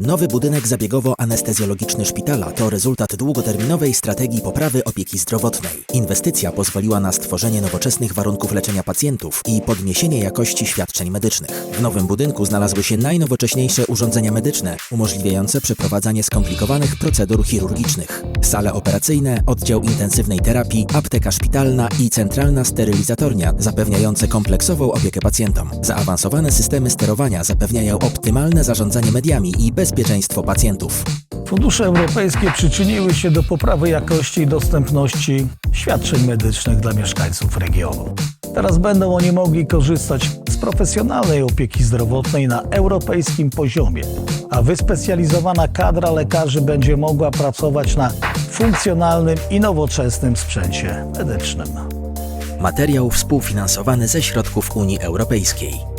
Nowy budynek zabiegowo-anestezjologiczny szpitala to rezultat długoterminowej strategii poprawy opieki zdrowotnej. Inwestycja pozwoliła na stworzenie nowoczesnych warunków leczenia pacjentów i podniesienie jakości świadczeń medycznych. W nowym budynku znalazły się najnowocześniejsze urządzenia medyczne, umożliwiające przeprowadzanie skomplikowanych procedur chirurgicznych. Sale operacyjne, oddział intensywnej terapii, apteka szpitalna i centralna sterylizatornia zapewniające kompleksową opiekę pacjentom. Zaawansowane systemy sterowania zapewniają optymalne zarządzanie mediami i bezpieczeństwo pacjentów. Fundusze europejskie przyczyniły się do poprawy jakości i dostępności świadczeń medycznych dla mieszkańców regionu. Teraz będą oni mogli korzystać z profesjonalnej opieki zdrowotnej na europejskim poziomie, a wyspecjalizowana kadra lekarzy będzie mogła pracować na funkcjonalnym i nowoczesnym sprzęcie medycznym. Materiał współfinansowany ze środków Unii Europejskiej.